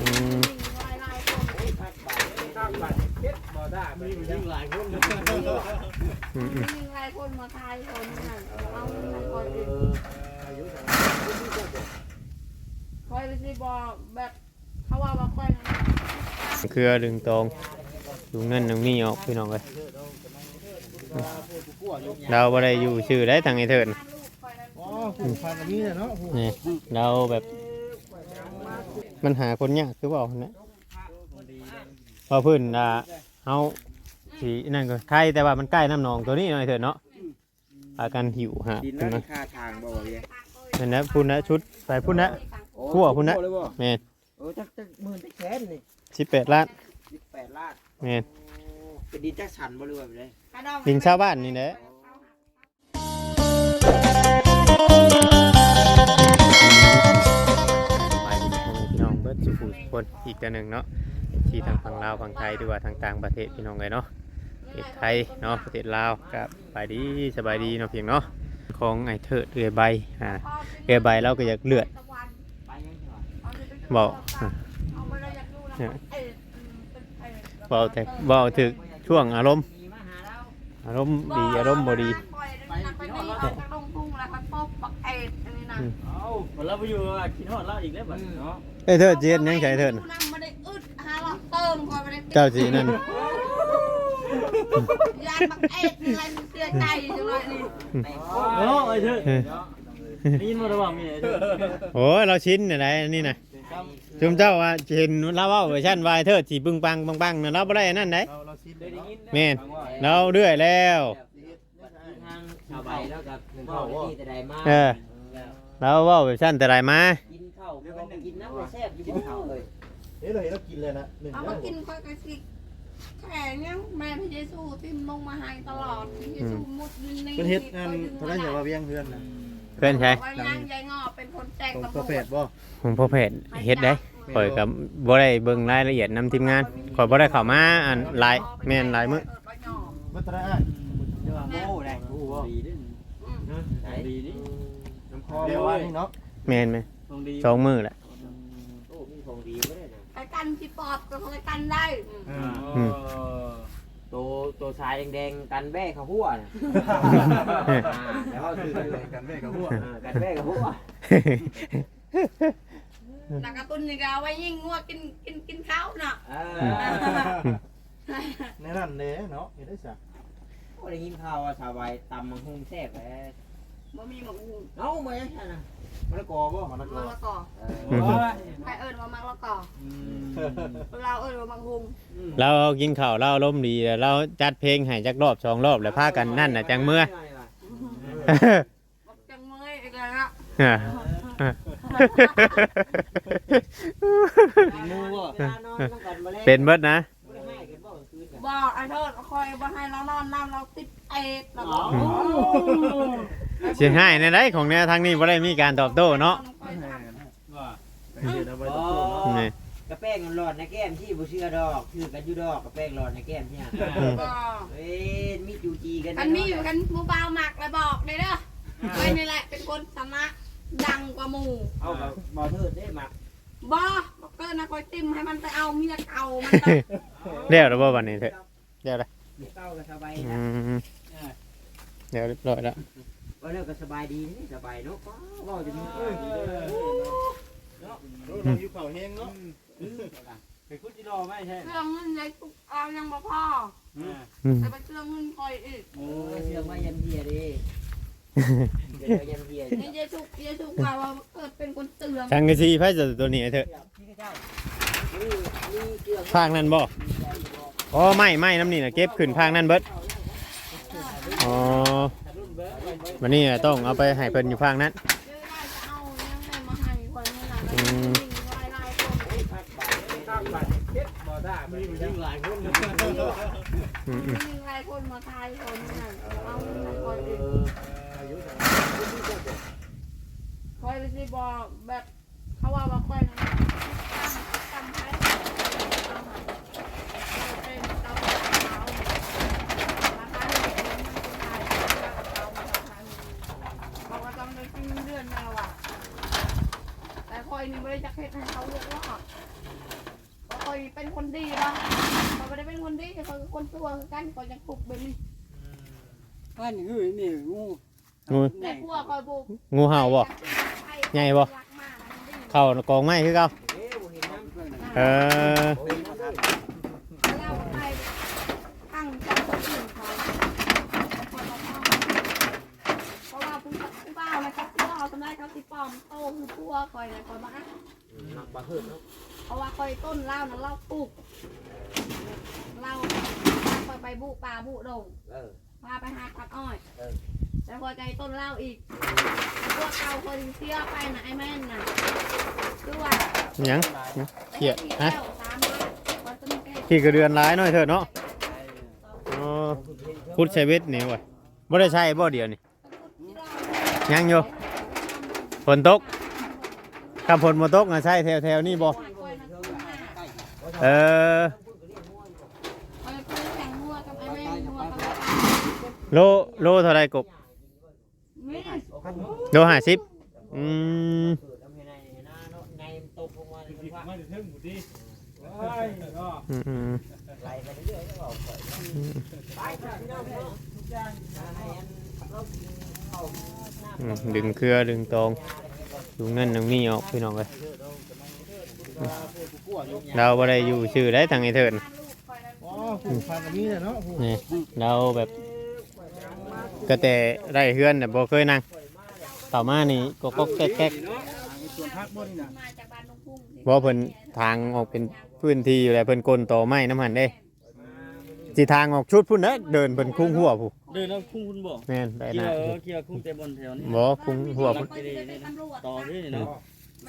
อืมหลายหลายคนข้างบัตรเจ็ดบ่ได้มียิงหลายคนอืมอืมมีหลายคนมาทายคนนั่นเอาเงินคอยดิคอยสิบอกแบบเขาว่าว่าคอยนั่นเครือดึงตรงดึงนั่นดึงนี่ออกพี่น้องเลยเราบ่ได้อยู่ชื่อได้ทางไอ้เถิด ลูกคอยนั่น อ๋อผูกพันอันนี้เนาะนี่เราแบบ มันหาคนยากคือเปล่าเนี่ยพอพื้นอ่าเอาสีนั่นก็ใครแต่ว่ามันใกล้น้ำหนองตัวนี้หน่อยเถิดเนาะอาการหิวฮะดินขึ้นแล้วมานี่ค่าทางบ่บ่เบี้ยนั่นนะพุ่นนะชุดไปพุ่นนะคั่วพุ่นนะเลยบ่แม่นโอ้จักจักหมื่นจักแสนนี่สิบแปดล้าน18ล้านแม่นเป็นดินจักสันบ่หรือว่าไปเลยดินชาวบ้านนี่แหละ คนอีกตัวหนึ่งเนาะที่ทางฝั่งลาวฝั่งไทยหรือว่าทางต่างประเทศพี่น้องเลยเนาะประเทศไทยเนาะประเทศลาวกับไปดีสบายดีเนาะเพียงเนาะของไอ้เถิดเรือใบอ่าเรือใบเราก็อยากเลือดบอกบอกแต่บอกถึกช่วงอารมณ์อารมณ์ดีอารมณ์บดี ไปนี่ไปลงทุ่งแล้วก็ป๊ อบปักเอ็ดอันนี้นะเอาเราไปอยู่คิดฮอดเราอีกแล้วบัดเนาะเอ้ยเถิดเจียนยังใช้เถิดนำมาได้อึดหาหลอกเติมคอยมาได้เจ้าสีนั่นยานปักเอ็ดนี่อะไรมันเสียใจจังเลยนี่เนาะไอ้เถิดนี่ยินบ่ได้ว่ามีไอ้เถิดโอ้ยเราชิ้นอะไรนี่นะจุมเจ้าว่าเห็นเราเว่าเวอร์ชันวายเถิดสีบึงปังบังบังนะเราไม่ได้อันนั่นไหนเราเราซิดได้ยินแม่นเราเรื่อยแล้วทางชาว ใบแล้วกับหนึ่งข้าวนี่แต่ใดมาเออเราเว่าเวอร์ชันแต่ไรมา กินข้าวกินน้ำบ่แซ่บอยู่บนเขาเลยเอ้ยเราเห็นเรากินเลยนะหนึ่งเอามากินคอยกระซิกแข่เนี่ยแม่พระเยซูทิมลงมาให้ตลอดพระเยซูมุดนี่เป็นเฮ็ดงานเท่านั้นอย่าว่าเวียงเพื่อนนะเพื่อนใช่ไว้นั่งยายงอเป็นคนแจกของตำรตัววแปดจบ่ผมพ่อเพจเฮ็ดได้ข่อยกับบ่ได้เบิ่งรายละเอียดนำทีมงานข่อยบ่ได้เข้ามาอันหลายแม่นหลายมื้อมันตระอ้าย โอ้ได้ โอ้โห ดีดิดีดิน้ำคอ เดี๋ยวว่านี่เนาะแม่นไหมต้องดีสองมื้อแหละโอ้มีของดีบ่ได้นะไอ้กันที่ปอบก็คอยกันได้ตัวตัวชายแดงๆกันแบ้เขาหัวน่ะแล้วเขาคือกันเลยกันแม่กับพวกกันแบ้เขาหัวหนักกระตุ้นนี่ก็เอาไว้ยิ่งงัวกินกินกินข้าวน่ะเอในนั้นเด้เนาะเห็นได้สักอได้ยินข่าวว่าชาวใบตำมังคุงแซ่บแล้ว บ่มีหมกหุงเอ้ามาจังซั่นน่ะมะละกอบ่มันละมะก็ละกอเออืมอใครเอิ้นว่ามะละกอเราเอิ้นว่ามังหุงเรากินข้าวเราลมณ์ดีแล้วเราจัดเพลงให้จักรอบสองรอบแล้วพากันนั่นน่ะจังเมื่อบอกจังเมื่อยอีกแล้วนะอ่างูบ่เป็นเบิดนะบอกไอ้โทษคอยบ่ให้เรานอนน้ำเราติดเอ็ดแล้วก็ เสียงให้ในไรของเนี่ยทางนี้บ่ได้มีการตอบโต้เนาะคอยทว่าไปเดี๋ยวเอาไว้ตัวเนาะนี่กระแป้งหลอดในแก้มที่บ่เชื่อดอกคือกันอยู่ดอกกระแป้งหลอดในแก้มเนี่ยำก็เอ้ยมีจูจีกันคันมีอยู่กันหมูเบาหมักเลยบอกเลยเด้อไว้นี่แหละเป็นคนสนะดังกว่าหมู่เอากับบ่เทิดได้มาบ่บอกเกอร์นะคอยติมให้มันไปเอาเมียเก่ามันไปเดี๋ยวเราบ่วันนี้เถอะเดี๋ยวละเก้าก็สบายอืนะมเดี๋ยวเรียบร้อยแล้ว ว่าแล้วก็สบายดีนี่สบายเนาะว้าวว้าวจะมีเออเราอยู่เข่าแห้งเนาะไปคุดจิรอไม่ใช่เครื่องเงินในทุกเอายังบ่พออืมแต่ไปเครื่องเงินคอยอีกโอ้ยเสือกมายันเทียดิเสือกมายันเทียนี่เยซุกเยซุกว่าว่าเกิดเป็นคนเตือนทางกระซีไพ่จะตัวนี้เถอะพี่เจ้านี่นี่เกลือพางนั่นบ่อ๋อไม่ไม่น้ำนี่นะเก็บขึ้นพางนั่นเบิดอ๋อ วันนี้ต้องเอาไปให้เพิ่นอยู่พางนั้นเยอะได้จะเอายังไงมาให้คนนี่ล่ะอืมหลายหลายคนข้างบัตรเจ็ดบ่ได้มียิงหลายคนอืมอืมมีหลายคนมาทายคนนั่นเอาเงินคอยอีกคอยสิบอกแบบเขาว่าว่าคอยนั่นจำให้เป็นเจ้าของเขามาทายเงินมันคนไทยเอามาทายบอกว่าต้องได้กินเดือนแล้วอะแต่คอย นี่ไม่ได้จะเฮ็ดให้เขาเลือกรอดเพราะคอยเป็นคนดีเนาะคอยไม่ได้เป็นคนดี คอยคือคนตัวคือกันคอยจะปลุกแบบนี้อันนี้คือนี่งูงูแต่พวกคอยปลุกงูเห่าบ่ใหญ่บ่รักมากมันดีเข้ากองไม้คือเก่าเอ๊ะบ่เห็นน้ำเออบ่เห็นน้ำเล่าไปตั้งจากคนอื่นเขาเพราะว่าผู้ผู้บ่าวนะครับที่ว่าเขาทำได้เขาติปลอมโตคือพัวคอยเลยคอยมามักบ่ขึ้นเนาะเพราะว่าคอยต้นเล่านั้นเล่าปลูกเล่าคอย ไปบุป่าบุดงเออ พาไปหาตัดอ้อยเออ แล้วคอยไกลต้นเล่าอีกพวกเก่าคอยเสียไปนะไอ้แม่นน่ะคือว่าหยังเขียดฮะสามร้อยวันต้นแก่ขี้กระเดือนร้ายหน่อยเถิดเนาะอ๋อพุทธชัยเวทนี่ว่ะบ่ได้ใช้บ่เดียวนี่ยังอยู่ฝนตกคำฝนบ่ตกนะใช่แถวๆนี่บ่ เออ คอยไปแข่งงัวกับไอ้แม่นงัวกับ โลโลเท่าไรกบนี่โลห้าสิบอืมทำให้ในหน้าเนาะในตกลงมาในว่ามาถึงเทิงหมูดีเฮ้ยก็อืมอืมไหลไปเรื่อยๆแล้วก็ปล่อยไปค่ะพี่น้องทุกอย่างให้อันเราเข้าอืมดึงเครือดึงตองดูนั่นตรงนี้ออกพี่น้องเลยเราบ่ได้อยู่ชื่อได้ทางไอ้เถิดอ๋อผูกพันกับนี้เนาะนี่เราแบบ ก็แต่ได้เฮือนแต่บ่เคยนั่งต่อมานี่ก็ก็แก๊กแก๊กส่วนพักบ่นี่นะมาจากบ้านลุงพุ่งๆบ่เพิ่นทางออกเป็นพื้นที่อยู่แล้วเพิ่นกลนต่อไม้น้ำหันเด้สิทางออกชุดพุ่นเด้อเดินเพิ่นคุ้งหัวผู้เดินแล้วคุ้งคุณบอกแม่นได้เกี่นะยวเกี่ยวคุ้งแต่บนแถวนี้บ่คุ้งหัวพุ่นไปจะเป็นตำรวจต่อที่เนาะ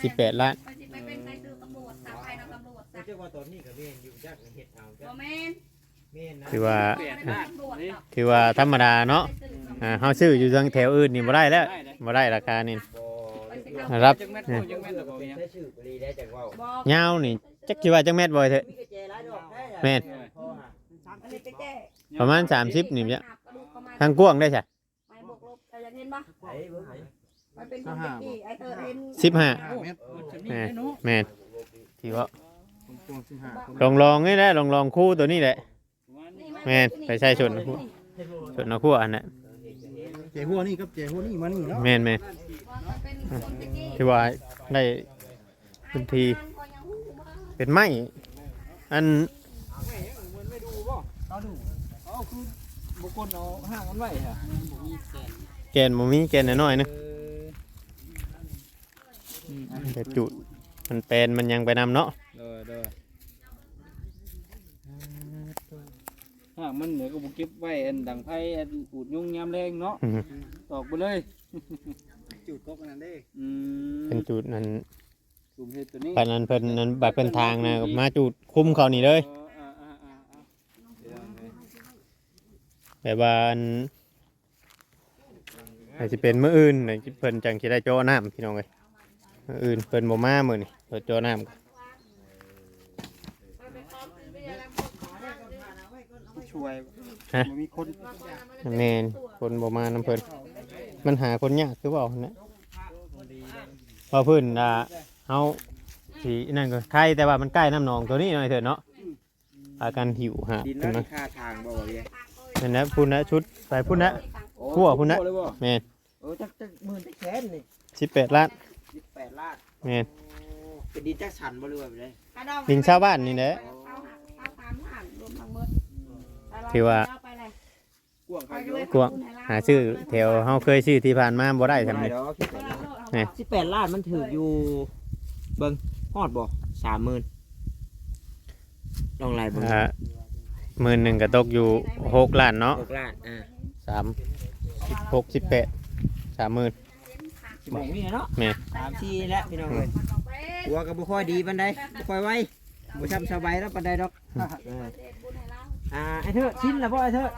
สิบแปดล้านไปสิไปเป็นใครซื้อตำรวจสักใครนำตำรวจสักเจ้าว่าตอนนี้ก็เมนอยู่จักเฮ็ดเอาจับ่กแม่นเมนนะถือว่าบ่ได้เป็นตำรวจหรอกถือว่าธรรมดาเนาะ ไปซื้อตำรวจ อ่าเฮาซื้ออยู่ทางแถวอื่นนี่บ่ได้แล้วบ่ได้ราคานี่บ่ไปสิเอารับ จังแม่นเนี่ยจังแม่นตะโกนเป็นเนี่ยใช้ชื่อปรีได้จังว่าบอกยาวนี่จักสิว่าจักแมตรบ่อยเถอะมีกระเจหลายดอกได้แม่นพ่อหาอันนี้ไปแก้ประมาณ 30นี่จ้ะหักกระดูกเข้ามาทางกว้างได้ใช่ไม่บวกลบแต่อยากเห็นปะไอ้เบิ่งไอ้มันเป็นคนตะกี้ไอ้เธอเห็นสิบห้าเมตรจะมีแม่นเนาะแม่นที่ว่าตรงสิบห้าลองลองนี่แหละลองลองคู่ตัวนี้แหละ แม่นไปใช้ชนส่วนเอาคู่อันน่ะ เจ้หัวนี่กับเจ้หัวนี่มานี่เนาะแม่นแม่นมันเป็นคนตะกี้ที่ว่าได้พื้นที่เป็นไม้อันไม่ดูบ่เอาดูเอาคือบุคคลเอาห่างกันไว้ฮะแกนบ่มีแกนน้อยๆนึงแต่จุดมันเป็นมันยังไปนำเนาะเด้อเด้อ ห่างมันเหนือก็บุเก็บไว้อันดังไพ่อันปูดยุ่งยามแรงเนาะอืมตอกไปเลยจุดกกนั่นเด้อืมเป็นจุดนั้นกลุ่มเฮ็ดตัวนี้ ปานนั้นเพิ่นนั้นบัดเพิ่นทางนะมาจุดคุมเขานี่เลยอ่าอ่าอ่าอ่าเดี๋ยวเลยแบบว่าอันอาจจะเป็นมื้ออื่นน่ะเพิ่นจังสิได้โจอน้ำพี่น้องเอ้ยมื้ออื่นเพิ่นบ่มามื้อนี้เพิ่นโจอน้ำ วยฮะมันมีคนแม่นคนบ่มานํเพิ่นมันหาคนยากคือเปล่านะเพราะเพิ่นอ่าเฮาสินั่นก็ใครแต่ว่ามันใกล้น้ำหนองตัวนี้หน่อยเถอะเนาะพากันหิวหาดินขึ้นแล้วมาค่าทางบ่เรียนั่นนะพุ่นนะชุดไปพุ่นนะหัวพุ่นนะ เลยบ่แม่นเออจักจักหมื่นจักแสนนี่18ล้าน18ล้านแม่นเป็นดินจักสันบ่เรือไปเลยดินชาวบ้านนี่แหละ ถือว่า กวางไปไปกันเลยกวางหาชื่อแถวเฮาเคยชื่อที่ผ่านมาบ่ได้ทำได้นี่ดอกนี่ สิบแปดล้านมันถืออยู่เบิ่งฮอดบ่สามหมื่นลองไล่เบิ่งอ่าหมื่นหนึ่งก็ตกอยู่หกล้านเนาะหกล้านอ่าสามสิบหกสิบแปดสามหมื่น สิบหกนี่เนาะแม่ สามสี่แล้วพี่น้องเอ้ยหัวก็บ่ค่อยดีปานใดบ่ค่อยไวบ่ช้ำสบายแล้วปานใดดอกเออ อ่าไอ้เถอะชิ้นละบ่ไอ้เถอะ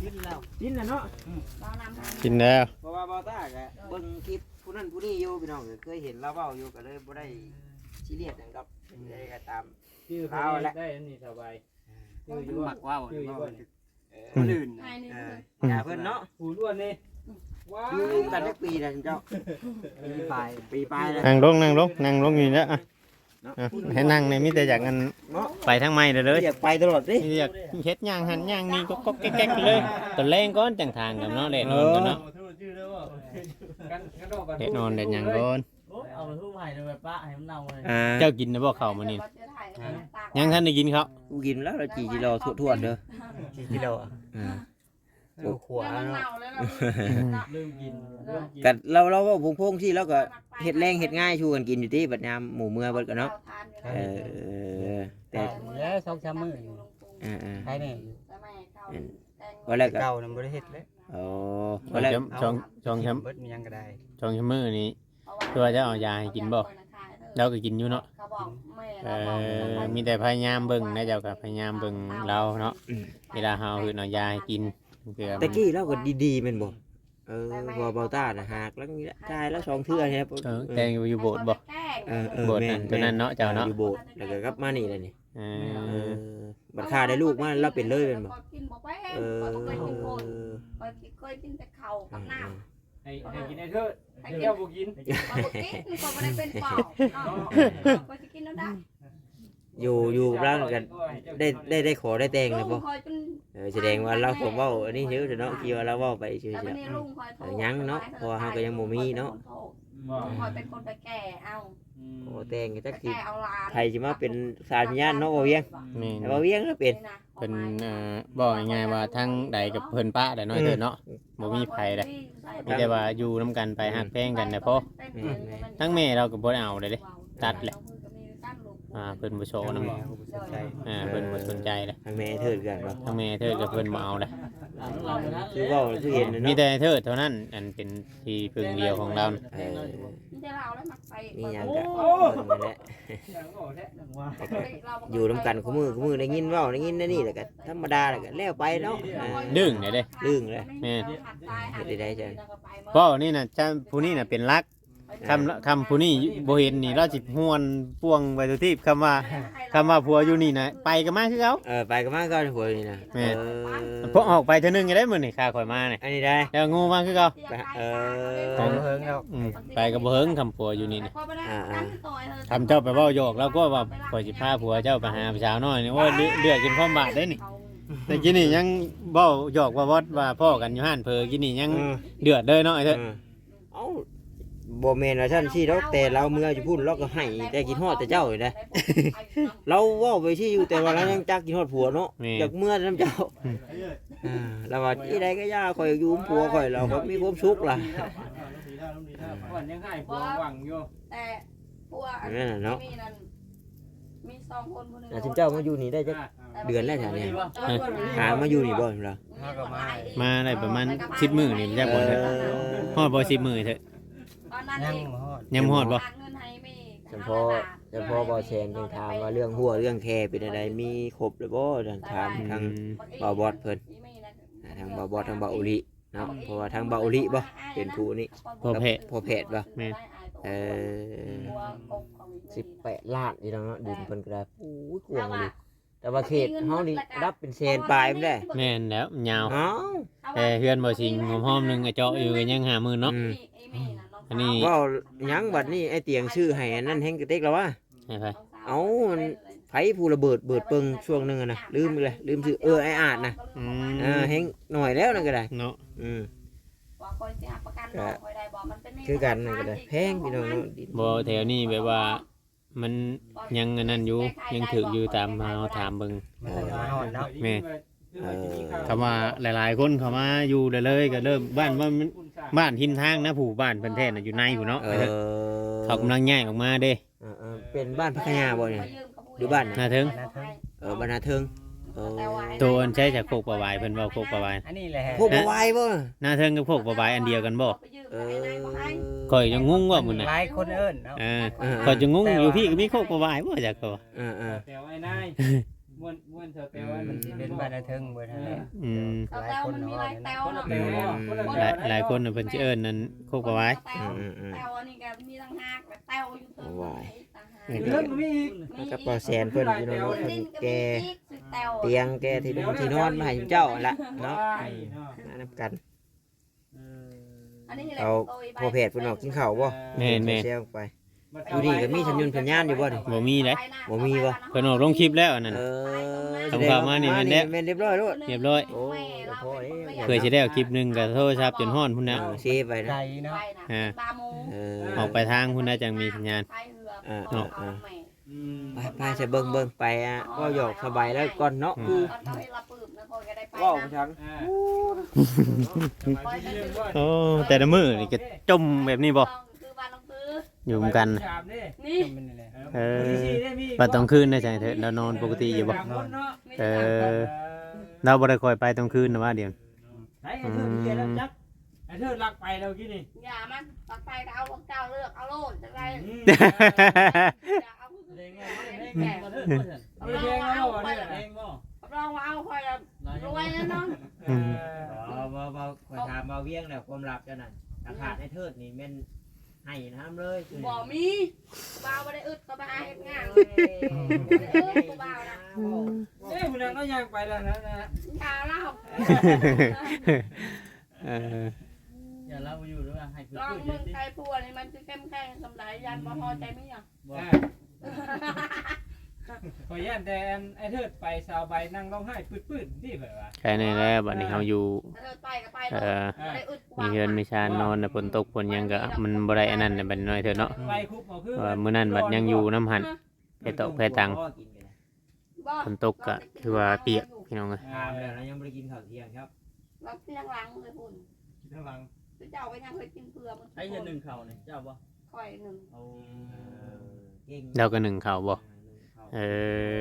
ชิ้นแล้วชิ้นละเนาะกินแล้วเพราะว่าบ่ตากะเบิ่งคลิปผู้นั้นผู้นี้อยู่พี่น้องเอ้ยเคยเห็นเราเว้าอยู่ก็เลยบ่ได้ซีเรียสหยังดอกได้ก็ตาม ชื่อเอาละ ได้อันนี้สบายชื่ออมัยู่นบ่หมักว่าวชื่ออยู่บ่เออคนอื่นเอออย่าเพิ่นเนาะผู้ล้วนนี่ว้าอยู่กันจักปีแล้วเจ้าปีปลายปีปลายแล้วนั่งลงนั่งลงนั่งลงอยู่แล้วอะอะ ให้นั่งในมิแต่อยากกันเนาะไปทางไม่เลยเลยอยากไปตลอดดิอยากเฮ็ดย่างหันย่างนี่ก็ก็แก๊กๆเลยตอนแรงก้อนจังทางกับเนาะเด็ดนอนกันเนาะกันกันดอกกันเด็ดนอนเด็ดหยังก้อนเอาไปทุ่มให้เลยแบบป้าให้มันเน่าเลยอ่าเจ้ากินนะบ่เข้าวมื้อนี้ยังท่านได้กินเขาวกูกินแล้วเราจีกิโลทั่วๆเด้อกี่กิโลอะ อ่าโอ้ขวามันเนาะเน่าเลยเราลืมกินลืมกินกัเราเราก็พงพงที่เราก็เฮ็ดแรงเฮ็ดง่ายชูกันกินอยู่ที่บัดยามหมู่เมืองเบิดกันเนาะเออแต่ แล้วสองสามมื้อนี่อ่าอ่าใครเนี่ยวันแรกก็เก่านั่นบ่ได้เฮ็ดเลยโอ้ช่วันแรกองช่องช่องแชมเบิดมีหยังก็ได้ช่องแชมมื้อนี้ตัวจะเอายาให้กินบ่เราก็กินอยู่เนาะเขาบอกแม่เอเราบอกอมีแต่พยายามเบิ่งนะเจ้าก็พยายามเบิ่งเราเนาะเวลาเฮาคือเอายาให้กิน เพื่อตะกี้เราก็ดีๆแม่นบ่เออบ่เบาตาน่ะหักแล้วมีละตายแล้วสองเทื่อเนี่ยเออแต่งอยู่โบสถ์บ่เออเออโบสถ์แม่นั่นตัวนั้นเนาะเจ้าเนาะอยู่โบสถ์แล้วก็กลับมานี่แหละนี่เอเอออบัดค่าได้ลูกมาเราเป็นเลยแม่นบ่กินบ่เป็นเออเคยกินโคนเคยกินแต่ข้าวกับน้ำให้ให้กินไอ้เถิดเจ้าบ่กินมาบ่กินก็บ่ได้เป็นเปล่าก็สิกินแล้วได้ อยู่อยู่กับเรากันได้ได้ได้ขอได้แต่งเลยบ่คอยจนเออแสดงว่าเราผมเว้าอันนี้เยอะเนาะคิดว่าเราเว้าไปเฉยแต่ๆวันเนาะนี้ลุงคอยโทรเออยังเนาะเพราะว่าเราก็ยังบ่มีเนาะบ่คอยเป็นคนไปแก่เอาโอ้แต่งก็ไปจักสิแก่เอาหลานไผสิมาเป็นสารพยานเนาะบ่เวียงแม่นแต่บ่เวียงก็เป็นเพิ่นเอ่อบอกง่ายๆว่าทั้งใดกับเพิ่นป้าได้น้อยเด้อเนาะบ่มีไผเลยมีแต่ว่าอยู่นํกันไปฮักแพงกันนะพ่อทั้งแม่เราก็บ่ได้เอาเลยเด้ตัดแหละ อ่าเพิ่นบ่โชว์นำอ่าเพิ่นบ่สนใจเลยทางแม่เถิดกันบ่ทั้งแม่เธอกับเพิ่นบ่เอาเลยคือเว้าคือเห็นน่ะมีเนาะแต่เธอเท่านั้น อันเป็นที่พึ่งเดียวของเราน่ะเออนี่จะเราแล้วมักไปนี่หยังก็เบิ่งนั่นแหละว่าอยู่นํกันคู่มือคู่มือได้ยินเว้าได้ยินนั่นนี่แหละก็ธรรมดาแหละก็แล้วไปเนาะอ่าดึงได้เด้ลึงเลยแม่เฮ็ดได้จ้ะ เพราะนี่น่ะจ้าผู้นี้น่ะเป็นรัก คำคำผู้นี้บ่เห็นนี่เราสิฮ้วนป่วงไปทุกที่คำว่าคำว่าผัวอยู่นี่น่ะไปก็มาคือเขา เออไปกันมาก่อนหัวนี่นะแม่ เออพอออกไปเท่านึงก็ได้มื้อนี่ค่าข่อยมานี่อันนี้ได้ แล้วงูมาคือเขาไปเออไปบ่เฮิงดอกอืมไปก็บ่เฮิงคำผัวอยู่นี่น่ะทำทำเจ้าไปเว้าหยอกแล้วก็ว่าข่อยสิพาผัวเจ้าไปหาผู้สาวน้อยนี่โอ้ยเลือเลือดกินความบาดได้นี่แต่กินนี่ยังเบ้าหยอกว่าวัดว่าพ่อกันอยู่ห้านเพอกินนี่ยังเออเดือดเลยเนาะไอ้เอเถิดอเอ้า บ่แม่นว่าท่านสิดอกแต่เราเมื่ออยู่พุ่นเราก็ให้แต่กินฮอดแต่เจ้าอยู่นะ เราเว้าไปที่อยู่แต่ว่าเรายังจักกินฮอดผัวเนาะอยากเมื่อนํเจ้าอ่าแล้วว่าที่ใดก็ย่าข่อยอยู่กับผัวข่อยเราก็มีความสุขล่ะก่อนยังให้พวงหวังอยู่แต่พวกนั่นน่ะเนาะมีนั่นมีสองคนคนหนึงอ่าถึงเจ้ามาอยู่นี่ได้จัก เดือนแล้วแถวเนี้ยหามาอยู่นี่บ่เหรอมาได้ประมาณสิบมื้อนี่มันจะบ่เถิดฮอดบ่สิบมื้อเถิด ตอนนั้นยังเองบ่ฮอดยังบ่ฮอดบ่ ฝากเงินให้แม่เฉพาะเฉพาะบ่แชนจึงถามว่าเรื่องหัวเรื่องแคเป็นอะไรมีครบหรือบ่ดังถามทางบ่าวบอดเพิ่นอ่าทางบ่าวบอดทางบ่าวอุลิเนาะเพราะว่าทางบ่าวอุลิบ่เป็นผู้นี่ พ่อแพทย์พ่อแพทย์บ่ แม่นเออ18ล้านนี่เนาะดินเพิ่นก็ได้โอ้ยกวางเลยแต่ว่าเขตเฮานี่รับเป็นแสนปลายมันได้แม่นแล้วยาว เอ้าแต่เฮือนบ่สิงหอมๆหนึงไอ้เจาะอยู่ก็ยังหามื้อเนาะ อืม อันนี้เว้าหยังบัดนี้ไอ้เตียงชื่อให้อันนั้นแฮงกระเต็กแล้ววะให้ไปเอ้ามันไผผู้ระเบิดเบิดเปิงช่วงหนึงอะนะลืมไปเลยลืมชื่อเออไอ้อาจนะอืเออมแฮงหน่อยแล้วนั่นก็ได้ เนาะอืมก็คือกันนั่นก็ได้แพงพี่น้องเนาะดินบ่แถวนี้แบบว่า มันยังอันนั้นอยู่ยังถึกอยู่ตามมาเราถามเบิ่ง มันก็มาฮอดเนาะ แม่คำว่าหลาย ๆ คนเข้ามาอยู่เลยเลยก็เริ่มบ้านว่ามัน บ้านทินทางนะผู้บ้านเพิ่นแท้น่ะอยู่ในผู้เนาะเออเขากำลังย้ายออกมาเด้ เออเออเป็นบ้านพักยาบ่เนี่ย หรือบ้านน่าถึง เออบ้านนาเทิงเออตัวอันใช้จากโคกประวายเพิ่นเว้าโคกประวาย อันนี้แหละพวกบ่ไหวบ่หน้าเทิงกับโคกประวายอันเดียวกันบ่เออข่อยยังงงว่ามื้อน่ะหลายคนเอิ้นเนาะอ่าเออข่อยจะงงอยู่พี่ก็มีโคกประวายบ่จักก็ เออเออ แตวไอ้นาย ม้วนม้วนเถอะแตวไอ้มันสิเป็นบ้านนาเทิงเบิดนั่นแหละอืมหลายคนมันมีหลายแต้วคนละเนาะแตวหลายหลายคนน่ะเพิ่นสิเอิ้นนั่นโคกประวายแต้วแต้วอันนี้ก็มีต่างหากแบบแต้วอยู่เพิ่นไหวต่างหากนี่เรื่องมันมีอีก แล้วก็ปอแซนเพิ่นพี่น้องเนาะเพิ่นแกแต้วเตียงแกที่นอนที่นอนมาให้เจ้าหั่นละเนาะว้ายเนาะมานํกันเอออันนี้แหละเอาโตยใบพอแพทย์เพิ่นออกกินข้าวบ่แม่นแม่นแซวไป อยู่ดีก็มีสัญญาณสัญญาณอยู่บ่นี่บ่มีเลยบ่มีวะเพิ่นออกลงคลิปแล้วอันนั้น เอน่ะอส่งข่าวมานี่แม่นแล้ว แม่นเรียบร้อยแล้วเรียบร้อยโอ้ก็พอแล้วเคยสิได้เอาคลิปหนึงกับโทรศัพท์จนฮ้อนพุ่นนะเออเซฟไปใจนะเนาะอ่าตาหมูเออออกไปทางพุ่นน่าจังมีสัญญาณพายเรืออ่าเอาอ่าแม่ไปไปใส่เบิ่งเบิ่งไปอะก็หยอกสบายแล้วก่อนเนาะอืมคือตอนเขาให้รับปืนนะคนก็ได้ไปเว้านะทั้งปล่อยกันไปโอ้แต่ละมื้อนี่ก็จมแบบนี้บ่คื อบ้านน้องซื้ออยู่เหมือนกันชามนี่นี่มันนี่แหละเออสี่ได้มีบัดตอนคืนได้จังเถอะเรานอนปกติอยู่บ่สามคนเนาะไม่เอได้อเราบ่ได้ค่อยไปตอนคืนนะว่าเดี๋ยวไหนไอ้เธอมีเกียร์แล้วจักไอ้เธอลักไปแล้วกี่นี่อย่ามันตัดไปก็เอาลูกเจ้าเลือกเอาโลดจะได้อืมอย่าเอาเด้งเอาเด้งเอาเด้งเอาเด้งเอาเด้งเด้งบ่ลองเอาคอยรวยนะน้องอืมบ่บ่บ่ขอถามมาเวียงแล้วความลับเจ้านั่นราคาในเทิดนี่แม่น ให้น้ำเลยบ่มีบ่าวบ่ได้อึดก็มาเฮ็ดงานกูบ่าวนะเอ้ยมันก็ยังไปแล้วนะนะอย่าเล่าเอออย่าเล่าอยู่ด้วยให้ลองมึงใจพัวนี่มันจะเข้มแข็งสำหรับยันบ่พอใจมั้ยอะ ขอยันแต่ไอ้เธอไปสาวใบนั่งร้องไห้ปื้ดๆนี่แบบว่าแค่นี้แหละบัดนี้เฮาอยู่ ถ้าเดินไปก็ไปเอ่อได้อึดมีเฮือนมีชานนอนน่ะฝนตกฝนหยังก็มันบ่ได้อันนั้นน่ะบัดน้อยเถอะเนาะไปคุบเอาคือว่ามื้อนั้นบัดยังอยู่น้ำหันไปตกไปตังฝนตกก็คือว่าเปียกพี่น้องเอ้ยถามแล้วนะยังไม่ได้กินข้าวเที่ยงครับเราเพียงหลังเลยคุณข้างหลังเจ้าไปยังเคยกินเปลือกมันไอ้เหี้ยหนึ่งเข่าเนี่ยเจ้าบ่ค่อยหนึ่งเอาเก่งเราก็หนึ่งข้าวบ่ เออ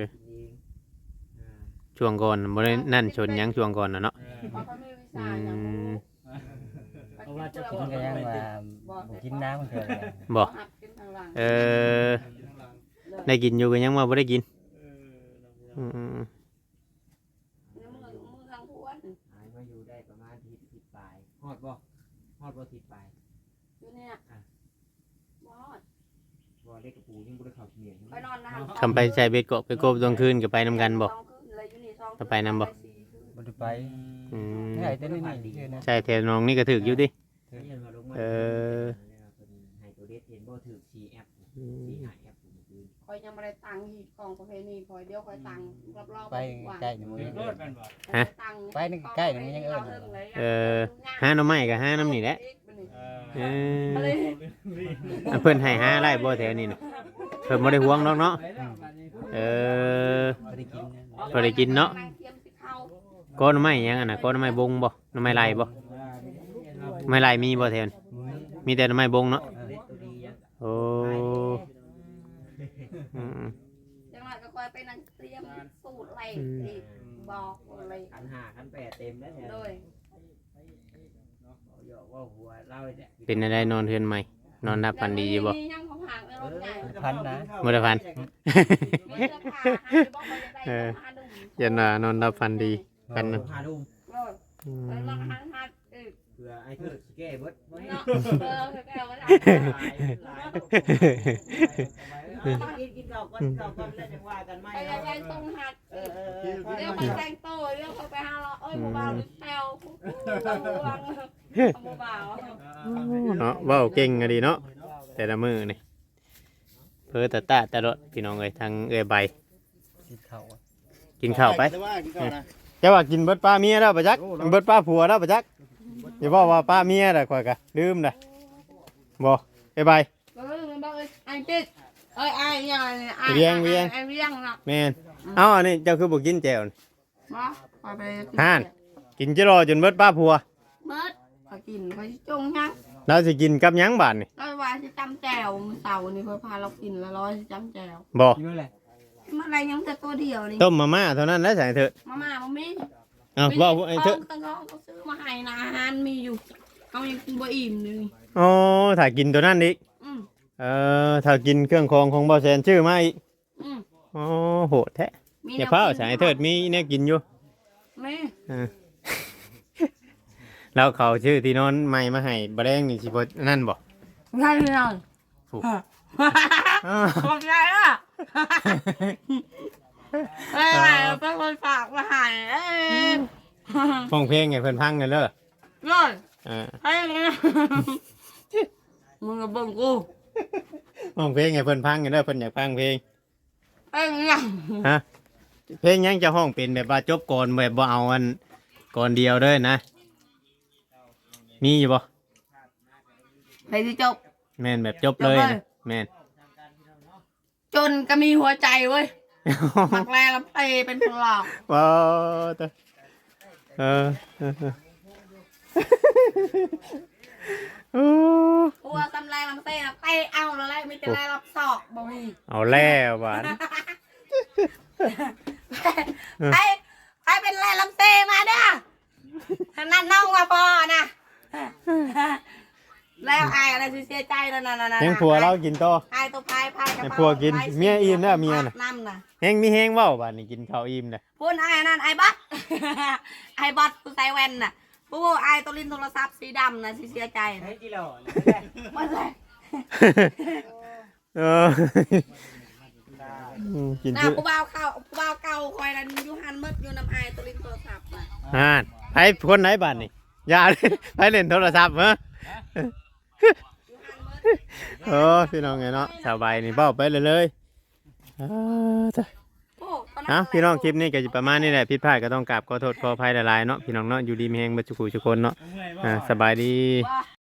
ช่วงก่อนบ่ได้นั่นชนหยังช่วงก่อนน่ะเนาะเพราะเขาไม่วิอืชาอย่างมเพราะว่าเจ้าขกิอนงก็ยังว่าบ่กินน้ำมันเถอะบ่หักกินทางหลังเออ ได้กินอยู่ก็ยังว่าบ่ได้กินอืมมือมือทางพวนหายมาอยู่ได้ประมาณทิศทิศปลายฮอดบ่ฮอดบ่ทิศปลายอยู่เนี่ยบอด บ่ เล็กกับปูยังบ่ได้เข้าเที่ยงไปนอนนะคำไปใช้เบ็ดเกาะไปกบตอนคืนก็ไปนํกันบ่ จะไปนำบ่ บ่ได้ไปอืมให้แต่นี่นี่คือนะใช่แถวน้องนี่ก็ถึกอยู่ดิ เออให้ตัวเด็ดเห็นบ่ถือ4แอป4หาแอปผมคืนคอยยังไม่ได้ตังค์หีดของประเพณีคอยเดียวคอยตังค์รับรองไปใกล้นี่มันเลิศกันบ่ไปนี่ใกล้นี่มันยังเอิ้น เออ ห้าหน้ำไม้กับห้าน้ำนี่แหละ เอออันเพิ่นให้ห้าไร่บ่แถวนี้น่ะเพิ่นบ่ได้ห่วงดอกเนาะเออบ่ได้กินนะบ่ได้กินเนาะ ก้อนหน้ำไม้หยังอะน่ะก้อนหน้ำไม้บงบ่หน้ำไม้ลายบ่ไม้ลายมีบ่แถวนี้มีแต่หน้ำไม้บงเนาะเด็ดตัวดียังโอ้อืมจังหวะก็คอยไปนั่งเตรียมสูตรอะไรอีกบอกอะไรขันห้าขันแปดเต็มแล้วแถวโดย เยอะว่าหัวเล่าเลยเนี่ยเป็นอะไรนอนเทือนใหม่ นอนนับพันดีอยู่บ่มียังของห่างในรถใหญ่พันนะบ่ได้พันมีเสื้อผ้าให้บอกว่าจะได้เออมาดูยันว่านอนนับพันดีพันหนึ่งหาดูโดยอืแล้วมเราหันหันเออเผื่อไอ้เธอสิแก้เบิดบ่ให้เนาะเออแกเอาไว้ ได้กินกินข้าวก่อนข้าวก่อนแล้วจะว่ากันไหมไอ้ไอ้ตรงหัดเออเออเออเรียกมาแต่งโตเรียกเขาไปหาเราเอ้ยเบาๆหรือแซววังเบาเนาะเว้าเก่งอะดีเนาะแต่ละมือนี่เพื่อตะตะตะรดพี่น้องเอ้ยทางเอ้ยใบ กินข้าวอะกินข้าวไปแต่ว่ากินข้าวนะจะว่ากินเบิดป้าเมียแล้วปะจักเบิดป้าผัวแล้วปะจักอย่าบอกว่าป้าเมียน่ะข่อยกะลืมน่ะบ่เอ้ยใบๆเออมันบอกเอ้ยไอ้ติดเอ้ยไอ้ยังไอ้เวียงเวียง ไอ้เวียงนะแม่นเอ้าอันนี้เจ้าคือบ่กินแจ่วนี่มาไปไปห่านกินจิรอจนเบิดป้าผัวเบิดไปกินไปจงยังเราสิกินกับหยังบาดนี่ร้อยว่าจะจำแจวมือเสาร์นี่เพื่อพาเรากินแล้วร้อยจะจำแจวบ่กินมื้อแหละมาอะไรยังแต่ตัวเดียวนี่ต้มมาม่าเท่านั้นแล้วใส่เถอะมาม่ามามีเอ้าว่าไอ้เถอะตั้งเขาซื้อมาให้นะอาหารมีอยู่เขายังกินบ่อิ่มเลยอ๋อถ้ากินตัวนั้นอีกอืม เออถ้ากินเครื่องคองของบ่แซนชื่อมาอีกอืมอ๋อโหดแท้มีอย่าแนวเฝ้ากินสายเถิดมีเนี่ยกินอยู่มีแล้วเขาชื่อที่นอนใหม่มาให้บะแรงนี่สิบ่นั่นบ่ ใช่เลยถูกขอบใจอะเอ้ยเป็นคนฝากมาให้เอ้ยฟังเพลงไงเพิ่นพังกันเด้อเลยอ่าเฮ้ยนะมึงกับเบิ่งกู ห้องเพลงให้เพิ่นพังกันเด้อเพิ่นอยากฟังเพลงเฮ้ยเนี่ยฮะ เพลงยังจะห้องเป็นแบบว่าจบก่อนแบบบ่เอาอันก่อนเดียวเด้อนะ มีอยู่บ่ไปที่จบ แม่นแบบจบเลยจบเลนะยแม่น จนก็มีหัวใจเว้ยมักแรงแล้วเตเป็นพลอกว้าวแต่เออเออเออโอ้ หัวตำแรงลำเต้นะเตะเอาแล้วแหละมีแต่แรงรับศอกบ่มีเอาแล้วหวานไปไปเป็นแรงลำเต้มาเด้อท่านั่นน้องมาพอนะแล้วไอ้อะไรสิเสียใจนั่นน่ะน่ะยังผัวเรากินต่อไอ้ตัวพายพายกระให้เป๋าผัวกินพาสื้เมียอิ่มแล้วเมียน่ะ น้ำน่ะ แฮงมีแฮงเว้าบาดนี้กินข้าวอิ่มเด้อพูดไอ้นั่นไอ้บัต ไอ้บัตผู้ใส่แว่นน่ะ พูดไอ้ตัวลินโทรศัพท์สีดำน่ะสิเสียใจนะกิโลไม่ใช่เอออืมกินน่ะชื่อผู้บ่าวเก่าผู้บ่าวเก่าคอยนั่นอยู่หันมืดอยู่น้ำไอ้ตัวลินโทรศัพท์น่ะอ่าไผคนไหนบาดนี้อย่าเลยไผเล่นโทรศัพท์เหรอเออพี่น้องไงเนาะสบายนี่เบ้าไปเลยเลยเออจ้ะโอ้ตอน เอ้าพี่น้องคลิปนี้ก็จะประมาณนี้แหละผิดพลาดก็ต้องกราบขอโทษขออภัยหลายๆเนาะพี่น้องเนาะอยู่ดีมีแหงบัจจุกุทุกคนเนาะอ่าสบายดีว่า